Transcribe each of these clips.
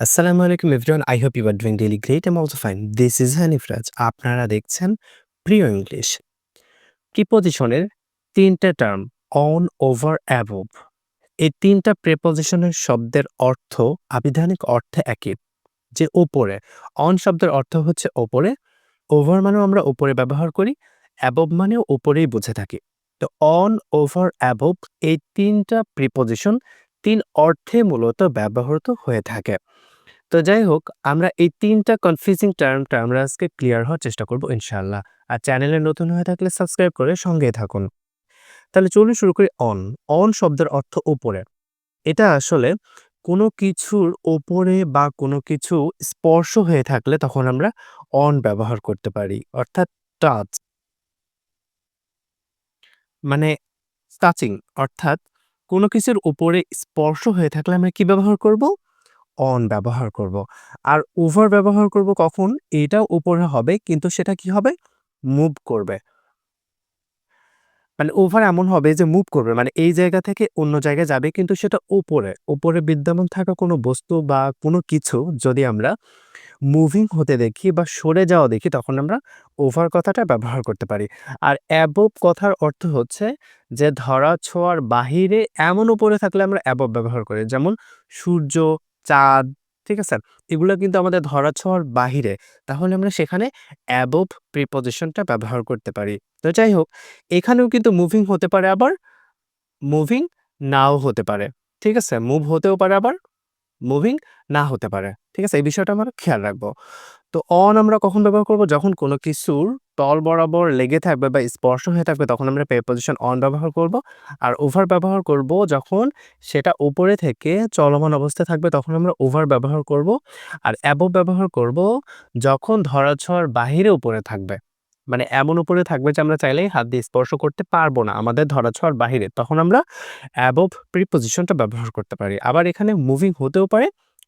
আসসালামু আলাইকুম everyone I hope you are doing really great am also fine this is Hanif Raj আপনারা দেখছেন প্রিয় ইংলিশ প্রিপোজিশনের তিনটে টার্ম অন ওভার অ্যাবভ এই তিনটা প্রেপোজিশনের শব্দের অর্থ আবিধানিক অর্থে একই, যে ওপরে অন শব্দের অর্থ হচ্ছে ওপরে ওভার মানেও আমরা ওপরে ব্যবহার করি। অ্যাবভ মানেও ওপরেই বুঝে থাকি। তো অন ওভার অ্যাবভ এই তিনটা প্রিপোজিশন তিন অর্থে মূলত ব্যবহৃত হয়ে থাকে। তো যাই হোক, আমরা এই তিনটা কনফিউজিং টার্মটা আমরা আজকে ক্লিয়ার হওয়ার চেষ্টা করব ইনশাআল্লাহ। আর চ্যানেলে নতুন হয়ে থাকলে সাবস্ক্রাইব করে সঙ্গে থাকুন। তাহলে চলুন শুরু করি অন অন শব্দের অর্থ ওপরে এটা আসলে কোনো কিছুর ওপরে বা কোনো কিছু স্পর্শ হয়ে থাকলে তখন আমরা অন ব্যবহার করতে পারি। অর্থাৎ টাচ মানে টাচিং অর্থাৎ কোনো কিছুর উপরে স্পর্শ হয়ে থাকলে আমরা কি ব্যবহার করব? অন ব্যবহার করব। আর ওভার ব্যবহার করব কখন? এটাও উপরে হবে কিন্তু সেটা কি হবে? মুভ করবে। মানে ওভার এমন হবে যে মুভ করবে। মানে এই জায়গা থেকে অন্য জায়গায় যাবে কিন্তু সেটা উপরে। উপরে বিদ্যমান থাকা কোনো বস্তু বা কোনো কিছু যদি আমরা মুভিং হতে দেখি বা সরে যাওয়া দেখি তখন আমরা ওভার কথাটা ব্যবহার করতে পারি। আর অ্যাবভ কথার অর্থ হচ্ছে যে ধরা-ছোঁয়ার বাহিরে এমন উপরে থাকলে আমরা অ্যাবভ ব্যবহার করি। যেমন সূর্য, চাঁদ, ঠিক আছে? এগুলো কিন্তু আমাদের ধরা-ছোঁয়ার বাহিরে। তাহলে আমরা সেখানে অ্যাবভ প্রিপোজিশনটা ব্যবহার করতে পারি। তো যাই হোক, এখানেও কিন্তু মুভিং হতে পারে আবার মুভিং নাও হতে পারে। ঠিক আছে? মুভ হতেও পারে আবার মুভিং না হতে পারে। ঠিক আছে? এই বিষয়টা আমরা খেয়াল রাখব। তো অন আমরা কখন ব্যবহার করব? যখন কোনো কিছুর তল বরাবর লেগে থাকবে বা স্পর্শ হয়ে থাকবে তখন আমরা প্রিপোজিশন অন ব্যবহার করব। আর ওভার ব্যবহার করব যখন সেটা উপরে থেকে চলমান অবস্থায় থাকবে তখন আমরা ওভার ব্যবহার করব। আর অ্যাবভ ব্যবহার করব যখন ধরা-ছোঁয়ার বাহিরে উপরে থাকবে। মানে এমন উপরে থাকবে যে আমরা চাইলেই হাত দিয়ে স্পর্শ করতে পারব না আমাদের ধরা-ছোঁয়ার বাহিরে। তখন আমরা অ্যাবভ প্রিপোজিশনটা ব্যবহার করতে পারি। আবার এখানে মুভিং হতেও পারে,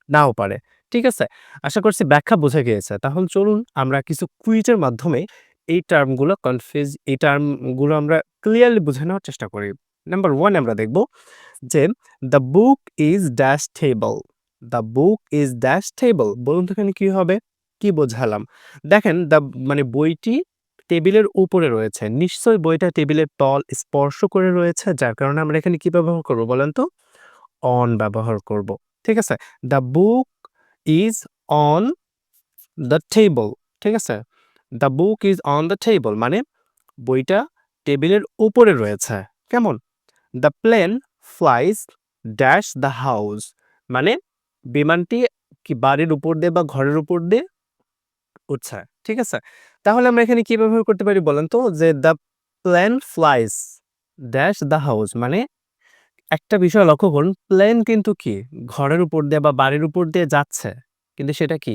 নাও পারে। ঠিক আছে? আশা করছি ব্যাখ্যা বোঝা গিয়েছে। তাহলে চলুন আমরা কিছু কুইজের মাধ্যমে এই টার্মগুলো কনফিউজ এই টার্মগুলো আমরা ক্লিয়ারলি বুঝে নেওয়ার চেষ্টা করি। নাম্বার ওয়ান আমরা দেখব যে the book is dash table. The book is dash table. বলুন তো এখানে কী হবে? কি বোঝালাম? দেখেন দ্য মানে বইটি টেবিলের উপরে রয়েছে। নিশ্চয়ই বইটা টেবিলের তল স্পর্শ করে রয়েছে, যার কারণে আমরা এখানে কি ব্যবহার করব বলেন তো? অন ব্যবহার করব। ঠিক আছে? The book is on the table. ঠিক আছে? The book is on the table মানে বইটা টেবিলের উপরে রয়েছে। কেমন? The plane flies dash the house মানে বিমানটি কি বাড়ির উপর দিয়ে বা ঘরের উপর দিয়ে উঠছে। ঠিক আছে? তাহলে আমরা এখানে কি ব্যবহার করতে পারি বলেন তো? যে the plane flies dash the house মানে একটা বিষয় লক্ষ্য করুন প্লেন কিন্তু কি ঘরের উপর দিয়ে বা বাড়ির উপর দিয়ে যাচ্ছে। কিন্তু সেটা কি?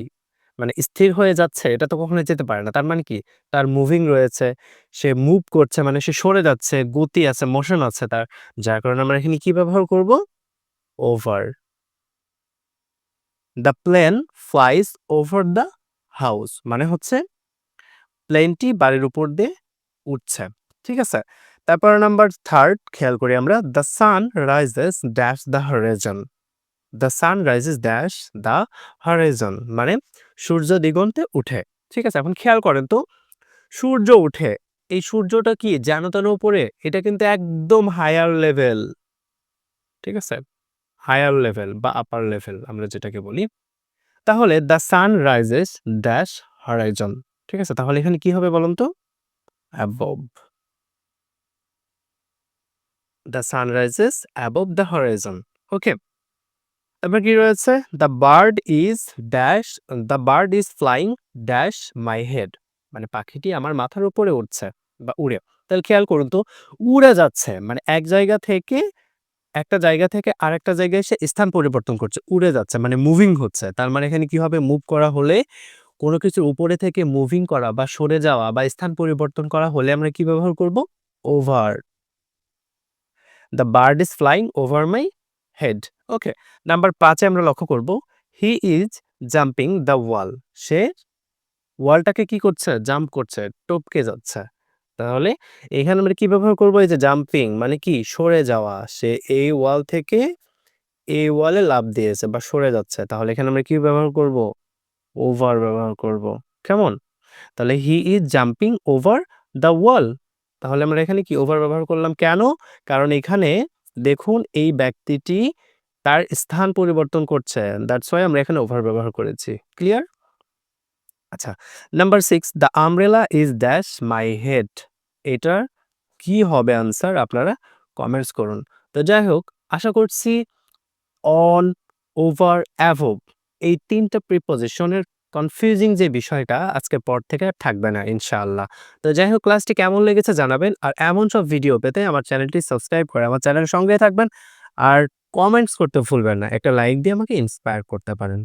মানে স্থির হয়ে যাচ্ছে এটা তো কখনোই যেতে পারে না। তার মানে কি? তার মুভিং রয়েছে, সে মুভ করছে মানে সে সরে যাচ্ছে, গতি আছে, মোশন আছে তার। যার কারণে আমরা এখানে কি ব্যবহার করব? Over. The plane flies over the house মানে হচ্ছে প্লেনটি বাড়ির উপর দিয়ে উঠছে। ঠিক আছে? তারপরে নাম্বার থার্ড খেয়াল করি আমরা the sun rises dash the horizon. The sun rises dash the horizon মানে সূর্য দিগন্তে উঠে। ঠিক আছে? এখন খেয়াল করেন তো, সূর্য উঠে। এই সূর্যটা কি যেন তেন উপরে? এটা কিন্তু একদম হায়ার লেভেল। ঠিক আছে? হায়ার লেভেল বা আপার লেভেল আমরা যেটাকে বলি। তাহলে the sun rises dash horizon. ঠিক আছে? তাহলে এখানে কি হবে বলুন তো? Above. The sun rises above the horizon. Okay? তারপর কি রয়েছে? The bird is dash the bird is flying dash my head মানে পাখিটি আমার মাথার উপরে উঠছে বা উড়ে। তাহলে খেয়াল করুন তো, উড়ে যাচ্ছে মানে এক জায়গা থেকে একটা জায়গা থেকে আরেকটা জায়গায় সে স্থান পরিবর্তন করছে। উড়ে যাচ্ছে মানে মুভিং হচ্ছে। তার মানে এখানে কি হবে? মুভ করা হলে, কোনো কিছুর উপরে থেকে মুভিং করা বা সরে যাওয়া বা স্থান পরিবর্তন করা হলে আমরা কি ব্যবহার করব? Over. The bird is flying over my head. Okay? Number পাঁচে আমরা লক্ষ্য করব he is jumping the wall. সে ওয়ালটাকে কি করছে? জাম্প করছে, টপকে যাচ্ছে। তাহলে এখানে আমরা কি ব্যবহার করব এই যে জাম্পিং মানে কি? সরে যাওয়া। সে এই ওয়াল থেকে এই ওয়ালে লাফ দিয়েছে বা সরে যাচ্ছে। তাহলে এখানে আমরা কি ব্যবহার করব? ওভার ব্যবহার করব। কেমন? তাহলে he is jumping over the wall. তাহলে আমরা এখানে কি ওভার ব্যবহার করলাম কেন? কারণ এখানে দেখুন এই ব্যক্তিটি তার স্থান পরিবর্তন করছে। দ্যাটস ওয়াই আমরা এখানে ওভার ব্যবহার করেছি। ক্লিয়ার? আচ্ছা, number six the umbrella is dash my head. এটার কি হবে আনসার আপনারা কমেন্টস করুন। তো যাই হোক আশা করছি অন, ওভার, অ্যাভব এই ৩ টা প্রিপজিশনের কনফিউজিং যে বিষয়টা আজকে পর থেকে আর থাকবে না, ইনশাআল্লাহ। তো যাই হোক ক্লাসটি কেমন লেগেছে জানাবেন। আর এমন সব ভিডিও পেতে আমার চ্যানেলটি সাবস্ক্রাইব করে আমার চ্যানেলের সঙ্গে থাকবেন। আর কমেন্টস করতে ভুলবেন না। একটা লাইক দিয়ে আমাকে ইন্সপায়ার করতে পারেন।